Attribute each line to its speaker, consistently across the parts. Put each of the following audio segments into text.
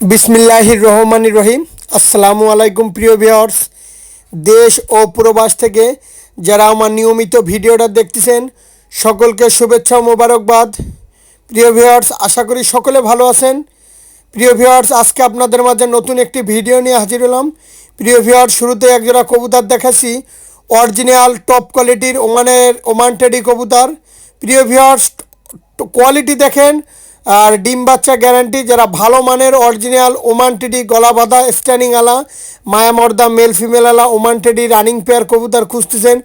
Speaker 1: বিসমিল্লাহির রহমানির রহিম আসসালামু আলাইকুম প্রিয় ভিউয়ার্স। দেশ ও প্রবাস থেকে যারা আমার নিয়মিত ভিডিওটা দেখতেছেন, সকলকে শুভেচ্ছা ও মোবারকবাদ। প্রিয় ভিউয়ার্স, আশা করি সকলে ভালো আছেন। প্রিয় ভিউয়ার্স, আজকে আপনাদের মাঝে নতুন একটি ভিডিও নিয়ে হাজির হলাম। প্রিয় ভিউয়ার্স, শুরুতে একজোড়া কবুতর দেখাচ্ছি। অরিজিনাল, টপ কোয়ালিটির, ওমানের ওমান টেডি কবুতর। প্রিয় ভিউয়ার্স কোয়ালিটি দেখেন। আর ডিম বাচ্চা গ্যারান্টি যারা ভালো মানের অরিজিনাল ওমান টেডি গলা বাঁধা স্ট্যান্ডিং আলা মায়ামর্দা মেল ফিমেল আলা ওমান টেডি রানিং পেয়ার কবুতর খুঁজতেছেন।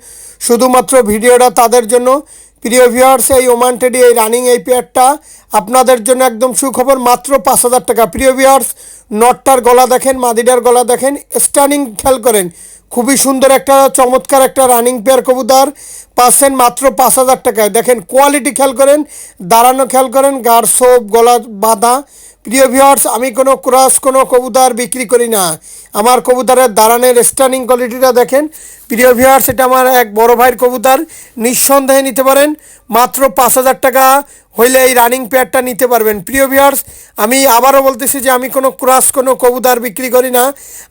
Speaker 1: শুধুমাত্র ভিডিওটা তাদের জন্য। প্রিয় ভিউয়ার্স এই ওমান টেডি এই রানিং এই পেয়ারটা আপনাদের জন্য একদম সুখবর, মাত্র পাঁচ হাজার টাকা। প্রিয় ভিউয়ার্স নটটার গলা দেখেন মাদিডার গলা দেখেন স্ট্যান্ডিং খেয়াল করেন। খুবই সুন্দর একটা, চমৎকার একটা রানিং পেয়ার কবুতর। পাচ্ছেন মাত্র পাঁচ হাজার টাকায়। দেখেন কোয়ালিটি খেয়াল করেন, দাঁড়ানো খেয়াল করেন গাড় সোপ গলা বাঁধা। প্রিয় ভিওয়ার্স আমি কোনো ক্রস কোনো কবুতর বিক্রি করি না। আমার কবুতরের দাঁড়ানের স্ট্যান্ডিং কোয়ালিটিটা দেখেন। প্রিয় ভিউয়ার্স এটা আমার এক বড় ভাইয়ের কবুতর। নিঃসন্দেহে নিতে পারেন। মাত্র পাঁচ হাজার টাকা হইলে এই রানিং পেয়ারটা নিতে পারবেন। প্রিয় ভিউয়ার্স আমি আবারও বলতেছি যে আমি কোনো ক্রস কোনো কবুতর বিক্রি করি না।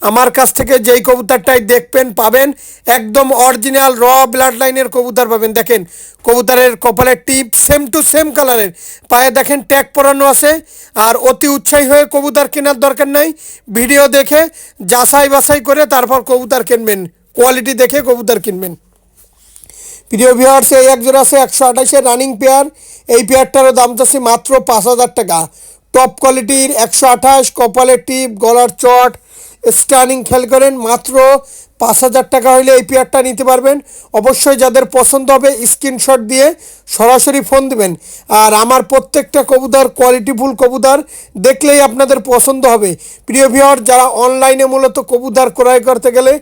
Speaker 1: আমার কাছ থেকে যেই কবুতরটাই দেখবেন, পাবেন, একদম অরিজিনাল র ব্লাড লাইনের কবুতর পাবেন। দেখেন, কবুতরের কপালের টিপ সেম টু সেম কালারের পায়ে দেখেন ট্যাগ পরানো আছে। আর অতি উৎসাহী হয়ে কবুতর কেনার দরকার নাই। ভিডিও দেখে যাচাই বাছাই করে তারপর কবুতর কিনবেন। কোয়ালিটি দেখে কবুতর কিনবেন। প্রিয় ভিওয়ার্স এই একজোড়া আছে একশো আঠাশে রানিং পেয়ার এই পেয়ারটারও দাম চাচ্ছে মাত্র পাঁচ হাজার টাকা। টপ কোয়ালিটির একশো আঠাশ কপালের টিপ, গলার চট স্টানিং খেল করেন, মাত্র পাঁচ হাজার টাকা হলে এই পেয়ারটা নিতে পারবেন। অবশ্যই যাদের পছন্দ হবে স্ক্রিনশট দিয়ে সরাসরি ফোন দিবেন। আর আমার প্রত্যেকটা কবুতর কোয়ালিটিফুল কবুতর দেখলেই আপনাদের পছন্দ হবে। প্রিয় ভিওর যারা অনলাইনে মূলত কবুতর ক্রয় করতে গেলে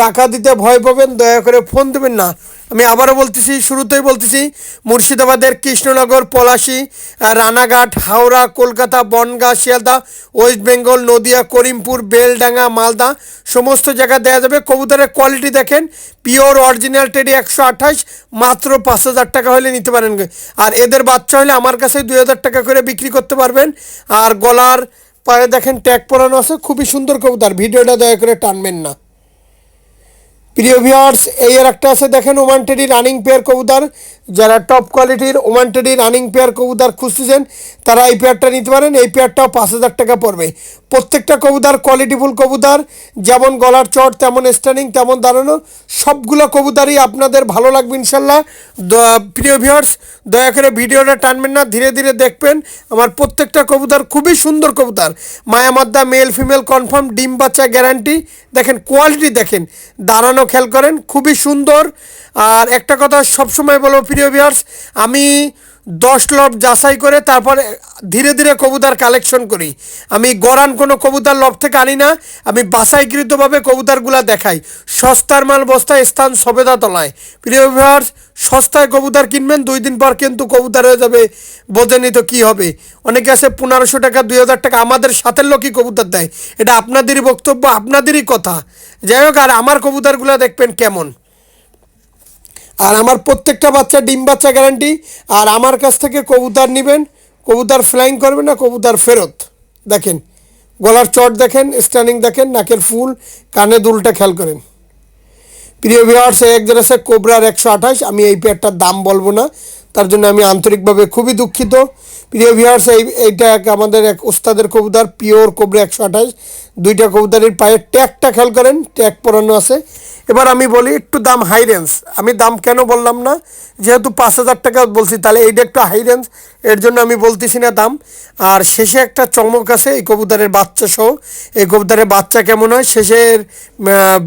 Speaker 1: টাকা দিতে ভয় পাবেন, দয়া করে ফোন দেবেন না। আমি আবারও বলতেছি, শুরুতেই বলতেছি, মুর্শিদাবাদের কৃষ্ণনগর, পলাশি রানাঘাট, হাওড়া, কলকাতা, বনগাঁ, শিয়ালদা, ওয়েস্ট বেঙ্গল, নদিয়া, করিমপুর, বেলডাঙ্গা, মালদা, সমস্ত জায়গায় দেওয়া যাবে। কবুতরের কোয়ালিটি দেখেন পিওর অরিজিনাল টেডি একশো আঠাশ, মাত্র পাঁচ হাজার টাকা হলে নিতে পারেন। আর এদের বাচ্চা হলে আমার কাছে দুই হাজার টাকা করে বিক্রি করতে পারবেন। আর গলার পায়ে দেখেন ট্যাগ পরানো আছে, খুবই সুন্দর কবুতর। ভিডিওটা দয়া করে টানবেন না। প্রিয় ভিউয়ার্স এই আর একটা আছে, দেখেন ওমান টেডি রানিং পেয়ার কবুতর। যারা টপ কোয়ালিটির ওমান টেডি রানিং পেয়ার কবুতর খুঁজতেছেন, তারা এই পেয়ারটা নিতে পারেন। এই পেয়ারটাও পাঁচ হাজার টাকা পড়বে। প্রত্যেকটা কবুতর কোয়ালিটিফুল কবুতর, যেমন গলার চট, তেমন স্ট্যান্ডিং তেমন দাঁড়ানো, সবগুলো কবুতরই আপনাদের ভালো লাগবে ইনশাল্লাহ। প্রিয় ভিউয়ার্স দয়া করে ভিডিওটা টানবেন না, ধীরে ধীরে দেখবেন। আমার প্রত্যেকটা কবুতর খুবই সুন্দর কবুতর। মায়ামাদ্দা মেল ফিমেল কনফার্ম ডিম বাচ্চা গ্যারান্টি দেখেন কোয়ালিটি দেখেন। দাঁড়ানো খেয়াল করেন খুবই সুন্দর। আর একটা কথা সবসময় বলব প্রিয় ভিউয়ার্স আমি দশ লব যাচাই করে তারপরে ধীরে ধীরে কবুতার কালেকশন করি। আমি গরান কোনো কবুতার লব থেকে আনি না, আমি বাছাইকৃতভাবে কবুতরগুলা দেখাই। সস্তার মাল বস্তায় স্থান সবেদা তলায়। প্রিয় সস্তায় কবুতার কিনবেন, দুই দিন পর কিন্তু কবুতার হয়ে যাবে বোঝেনি তো কী হবে। অনেকে আছে পনেরোশো টাকা, দুই হাজার টাকা, আমাদের সাথের লোকই কবুতার দেয়। এটা আপনাদেরই বক্তব্য, আপনাদেরই কথা। যাই হোক, আর আমার কবুতরগুলো দেখবেন কেমন। আর আমার প্রত্যেকটা বাচ্চা, ডিম বাচ্চা গ্যারান্টি আর আমার কাছ থেকে কবুতর নেবেন, কবুতর ফ্লাইং করবেন না, কবুতর ফেরত। দেখেন, গলার চট দেখেন স্ট্যান্ডিং দেখেন, নাকের ফুল, কানে দুলটা খেয়াল করেন। প্রিয় ভিউয়ার্স এক আছে কোবরার একশো আঠাশ। আমি এই পেয়ারটার দাম বলব না, তার জন্য আমি আন্তরিকভাবে খুবই দুঃখিত। প্রিয় ভিউয়ার্স এই, এইটা এক আমাদের এক ওস্তাদের কবুতর পিওর কোবরা একশো আঠাশ। দুইটা কবুতরের পায়ে ট্যাগটা খেয়াল করেন, ট্যাগ পরানো আছে। এবার আমি বলি একটু দাম হাই রেঞ্জ আমি দাম কেন বললাম না? যেহেতু পাঁচ হাজার টাকা বলছি, তাহলে এইটা একটু হাই রেঞ্জ এর জন্য আমি বলতেছি না দাম। আর শেষে একটা চমক আছে, এই কবুতরের বাচ্চা সহ। এই কবুতরের বাচ্চা কেমন হয়? শেষের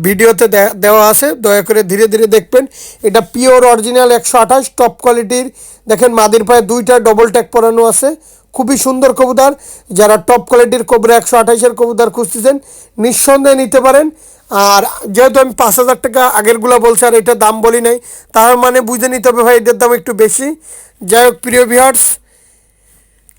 Speaker 1: ভিডিওতে দেওয়া আছে। দয়া করে ধীরে ধীরে দেখবেন। এটা পিওর অরিজিনাল একশো আঠাশ টপ কোয়ালিটির দেখেন মাদির পায়ে দুইটা ডবল ট্যাগ পরানো আছে। খুবই সুন্দর কবুতর। যারা টপ কোয়ালিটির কবরা একশো আঠাশের কবুতর খুঁজতেছেন, নিঃসন্দেহে নিতে পারেন। আর যেহেতু আমি পাঁচ হাজার টাকা আগেরগুলো বলছি আর এটা দাম বলি নাই, তার মানে বুঝে নিতে হবে ভাই এটার দাম একটু বেশি। যাই হোক, প্রিয় ভিউয়ার্স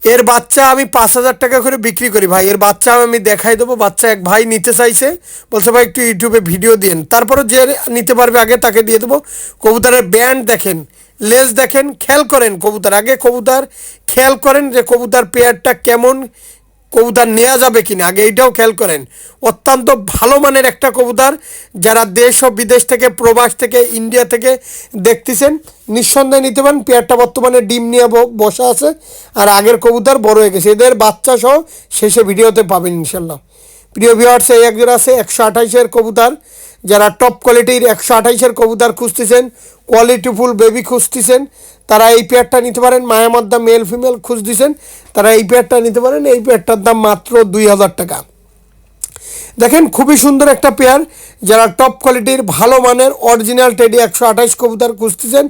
Speaker 1: এর বাচ্চা আমি পাঁচ হাজার টাকা করে বিক্রি করি ভাই। এর বাচ্চা আমি দেখাই দেবো। বাচ্চা এক ভাই নিতে চাইছে। বলছে ভাই, একটু ইউটিউবে ভিডিও দিন তারপরে যে নিতে পারবে আগে তাকে দিয়ে দেবো। কবুতরের ব্যান্ড দেখেন, লেজ দেখেন, খেয়াল করেন কবুতর। আগে কবুতর খেয়াল করেন যে কবুতর পেয়ারটা কেমন কবুতর নেওয়া যাবে কি না আগে এটাও খেয়াল করেন। অত্যন্ত ভালো মানের একটা কবুতর যারা দেশ ও বিদেশ থেকে, প্রবাস থেকে, ইন্ডিয়া থেকে দেখতেছেন, নিঃসন্দেহে নিতে পারেন। পেয়ারটা বর্তমানে ডিম নিয়ে বসা আছে আর আগের কবুতর বড় হয়ে গেছে। এদের বাচ্চা সহ শেষে ভিডিওতে পাবেন ইনশাল্লাহ। প্রিয় ভিওয়ার্স এই একজন আছে, একশো আঠাইশের কবুতর। যারা টপ কোয়ালিটির একশো আঠাইশের কবুতর খুঁজতেছেন কোয়ালিটিফুল বেবি খুঁজতেছেন, তারা এই পেয়ারটা নিতে পারেন। মায়ামাদ্দা মেল ফিমেল খুঁজতেছেন, তারা এই পেয়ারটা নিতে পারেন। এই পেয়ারটার দাম মাত্র দুই হাজার টাকা। দেখেন, খুবই সুন্দর একটা পেয়ার যারা টপ কোয়ালিটির ভালো মানের অরিজিনাল টেডি একশো আঠাশ কবুতার খুঁজতেছেন,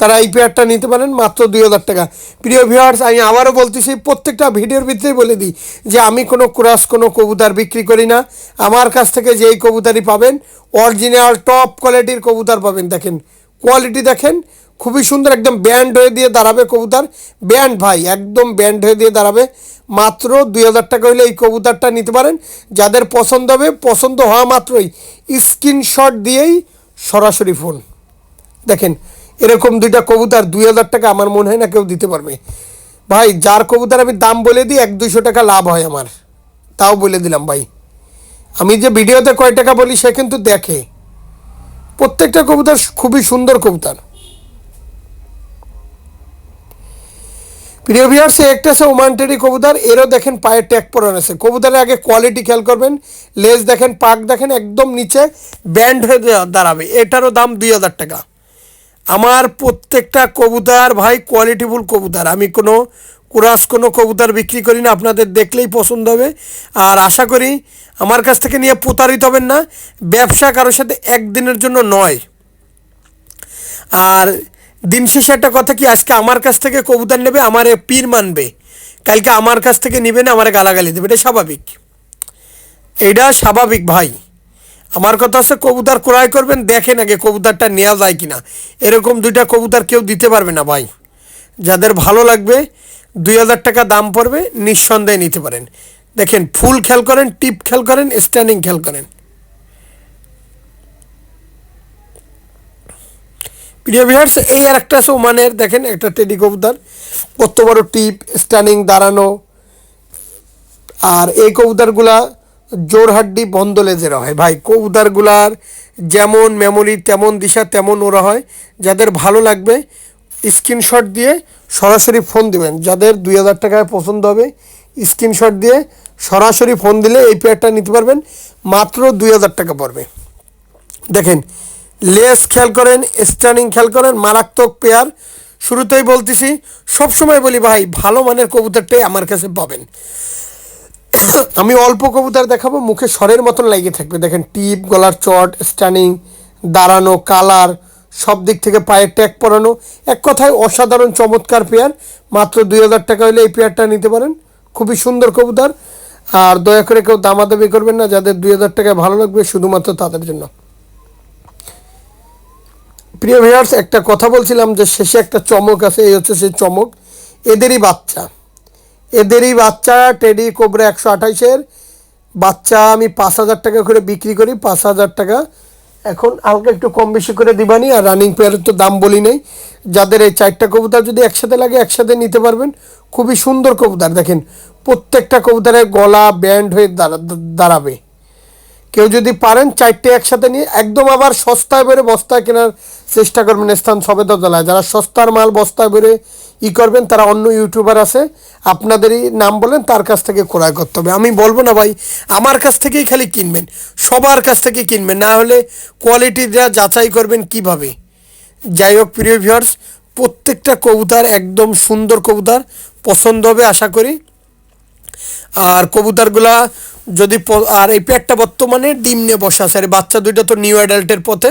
Speaker 1: তারা এই পেয়ারটা নিতে পারেন মাত্র দুই হাজার টাকা। প্রিয় ভিউয়ার্স আমি আবারও বলতেছি, প্রত্যেকটা ভিডিওর ভিতরেই বলে দিই যে আমি কোনো ক্রাস কোনো কবুতার বিক্রি করি না। আমার কাছ থেকে যেই কবুতারই পাবেন অরিজিনাল টপ কোয়ালিটির কবুতার পাবেন। দেখেন কোয়ালিটি দেখেন খুবই সুন্দর একদম ব্যান্ড হয়ে দিয়ে দাঁড়াবে কবুতর। ব্যান্ড ভাই, একদম ব্যান্ড হয়ে দিয়ে দাঁড়াবে। মাত্র দুই হাজার টাকা হলে এই কবুতরটা নিতে পারেন। যাদের পছন্দ হবে, পছন্দ হওয়া মাত্রই স্ক্রিনশট দিয়েই সরাসরি ফোন দেখেন, এরকম দুইটা কবুতর দুই হাজার টাকা আমার মনে হয় না কেউ দিতে পারবে। ভাই, যার কবুতর আমি দাম বলে দিই, এক দুইশো টাকা লাভ হয় আমার। তাও বলে দিলাম ভাই। আমি যে ভিডিওতে কয় টাকা বলি, সে কিন্তু দেখে। প্রত্যেকটা কবুতর খুবই সুন্দর কবুতর। প্রিয় ভিউয়ার্স একটা আছে ওমান টেরি কবুতর। এরও দেখেন পায়ের ট্যাগ পরানো আছে। কবুতরের আগে কোয়ালিটি খেয়াল করবেন। লেজ দেখেন, পাক দেখেন, একদম নিচে ব্যান্ড হয়ে দাঁড়াবে। এটারও দাম দুই হাজার টাকা। আমার প্রত্যেকটা কবুতর ভাই কোয়ালিটিফুল কবুতর। আমি কোনো কুরাস কোনো কবুতর বিক্রি করি না, আপনাদের দেখলেই পছন্দ হবে। আর আশা করি আমার কাছ থেকে নিয়ে প্রতারিত হবেন না। ব্যবসা কারোর সাথে একদিনের জন্য নয়। আর দিন শেষে একটা কথা কি, আজকে আমার কাছ থেকে কবুতর নেবে, আমার পীর মানবে। কালকে আমার কাছ থেকে নেবে না, আমার গালাগালি দেবে। এটা স্বাভাবিক। এটা স্বাভাবিক ভাই। আমার কথা হচ্ছে কবুতর ক্রয় করবেন, দেখেন আগে কবুতরটা নেওয়া যায় কি না এরকম দুইটা কবুতর কেউ দিতে পারবে না ভাই। যাদের ভালো লাগবে, দুই হাজার টাকা দাম পড়বে, নিঃসন্দেহে নিতে পারেন। দেখেন, ফুল খেয়াল করেন, টিপ খেয়াল করেন স্ট্যান্ডিং খেয়াল করেন। প্রিয় ভিউয়ার্স এই আর একটা ওমানের দেখেন, একটা টেডি কবুতর। কত বড় টিপ স্ট্যান্ডিং দাঁড়ানো। আর এই কবুতরগুলা জোরহাড্ডি বন্ধ লেজের হয়। ভাই, কবুতরগুলার যেমন মেমোরি তেমন দিশা, তেমন ওরা হয়। যাদের ভালো লাগবে স্ক্রিনশট দিয়ে সরাসরি ফোন দিবেন। যাদের দুই হাজার টাকায় পছন্দ হবে স্ক্রিনশট দিয়ে সরাসরি ফোন দিলে এই পেয়ারটা নিতে পারবেন। মাত্র দুই হাজার টাকা পড়বে। দেখেন লেস খেয়াল করেন, স্ট্যান্ডিং খেয়াল করেন, মারাত্মক পেয়ার। শুরুতেই বলতেছি, সবসময় বলি, ভাই, ভালো মানের কবুতরটাই আমার কাছে পাবেন। আমি অল্প কবুতর দেখাবো, মুখে স্বরের মতন লাগিয়ে থাকবে। দেখেন, টিপ, গলার চট, স্ট্যান্ডিং, দাঁড়ানো, কালার, সব দিক থেকে পায়ের ট্যাগ পরানো। এক কথায়, অসাধারণ চমৎকার পেয়ার। মাত্র দুই হাজার টাকা হলে এই পেয়ারটা নিতে পারেন। খুবই সুন্দর কবুতর। আর দয়া করে কেউ দামাদামি করবেন না, যাদের দুই হাজার টাকায় ভালো লাগবে, শুধুমাত্র তাদের জন্য। প্রিয় ভিউয়ার্স একটা কথা বলছিলাম যে শেষে একটা চমক আছে, এই হচ্ছে সেই চমক। এদেরই বাচ্চা। এদেরই বাচ্চা, টেডি কোবরা একশো আঠাইশের। বাচ্চা আমি পাঁচ হাজার টাকা করে বিক্রি করি, পাঁচ হাজার টাকা। এখন হালকা একটু কম বেশি করে দিবানি, আর রানিং পেয়ারের তো দাম বলি নেই। যাদের এই চারটা কবুতর যদি একসাথে লাগে, একসাথে নিতে পারবেন। খুবই সুন্দর কবুতর, দেখেন। প্রত্যেকটা কবুতরের গলা ব্যান্ড হয়ে দাঁড়া দাঁড়াবে। কেউ যদি পারেন চারটে একসাথে নিয়ে একদম আবার সস্তায় বেড়ে বস্তায় কেনার চেষ্টা করবেন স্থান সবেদা তলায় যারা সস্তার মাল বস্তায় বেড়ে ই করবেন, তারা অন্য ইউটিউবার আছে, আপনাদেরই নাম বলেন, তার কাছ থেকে ক্রয় করতে হবে। আমি বলব না ভাই, আমার কাছ থেকেই খালি কিনবেন, সবার কাছ থেকে কিনবেন, না হলে কোয়ালিটি কোয়ালিটিটা যাচাই করবেন কীভাবে। যাই হোক, প্রিয় ভিউয়ার্স প্রত্যেকটা কবুতর একদম সুন্দর কবুতর, পছন্দ হবে আশা করি। আর কবুতরগুলা যদি আর এই পেটটা বর্তমানে ডিম নিয়ে বসে আছে। আর বাচ্চা দুইটা তো নিউ অ্যাডাল্টের পথে।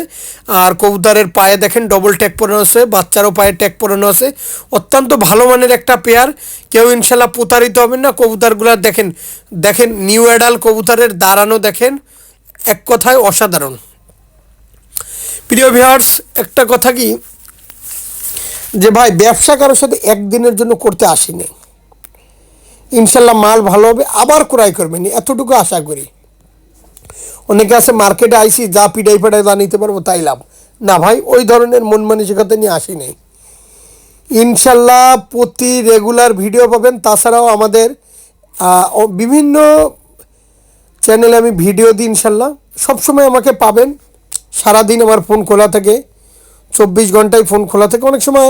Speaker 1: আর কবুতরের পায়ে দেখেন ডবল ট্যাগ পরানো আছে, বাচ্চারও পায়ে ট্যাগ পরানো আছে। অত্যন্ত ভালো মানের একটা পেয়ার কেউ ইনশাল্লাহ প্রতারিত হবেন না। কবুতরগুলা দেখেন দেখেন নিউ অ্যাডাল কবুতরের দাঁড়ানো দেখেন, এক কথায় অসাধারণ। প্রিয় ভিউয়ার্স একটা কথা কি? যে ভাই, ব্যবসা কারোর সাথে একদিনের জন্য করতে আসিনি। ইনশাল্লাহ মাল ভালো হবে, আবার ক্রয় করবেন এতটুকু আশা করি। অনেকে আছে মার্কেটে আইসি, যা পিডাই ফাটাই যা নিতে পারব তাই লাভ। না ভাই, ওই ধরনের মন মানসিকতা নিয়ে আসি নেই। ইনশাল্লাহ প্রতি রেগুলার ভিডিও পাবেন, তাছাড়াও আমাদের বিভিন্ন চ্যানেলে আমি ভিডিও দিই ইনশাল্লাহ। সবসময় আমাকে পাবেন, সারাদিন আমার ফোন খোলা থাকে, চব্বিশ ঘন্টায় ফোন খোলা থাকে। অনেক সময়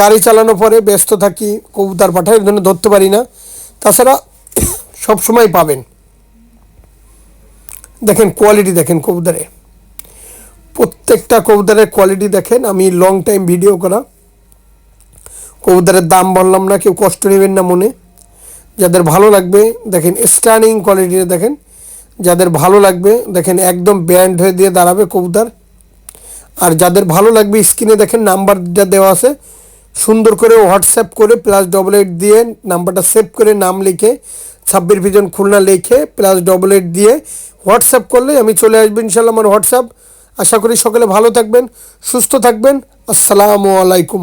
Speaker 1: গাড়ি চালানো পরে ব্যস্ত থাকি, কবুতর পাঠাই এর জন্য ধরতে পারি না। তাছাড়া সবসময় পাবেন। দেখেন কোয়ালিটি দেখেন কবুতরে। প্রত্যেকটা কবুতরের কোয়ালিটি দেখেন, আমি লং টাইম ভিডিও করা। কবুতরের দাম বললাম না, কেউ কষ্ট নেবেন না মনে। যাদের ভালো লাগবে, দেখেন স্টার্নিং কোয়ালিটির দেখেন। যাদের ভালো লাগবে, দেখেন একদম ব্যান্ড হয়ে দিয়ে দাঁড়াবে কবুতর। আর যাদের ভালো লাগবে, স্ক্রিনে দেখেন নাম্বারটা দেওয়া আছে সুন্দর করে হোয়াটসঅ্যাপ করে প্লাস ডবল এইট দিয়ে নাম্বারটা সেভ করে নাম লিখে ছাব্বিশ ভিজন খুলনা লিখে প্লাস ডবল এইট দিয়ে হোয়াটসঅ্যাপ করলে আমি চলে আসব ইনশাল্লাহ আমার হোয়াটসঅ্যাপ আশা করি সকলে ভালো থাকবেন, সুস্থ থাকবেন। আসসালামু আলাইকুম।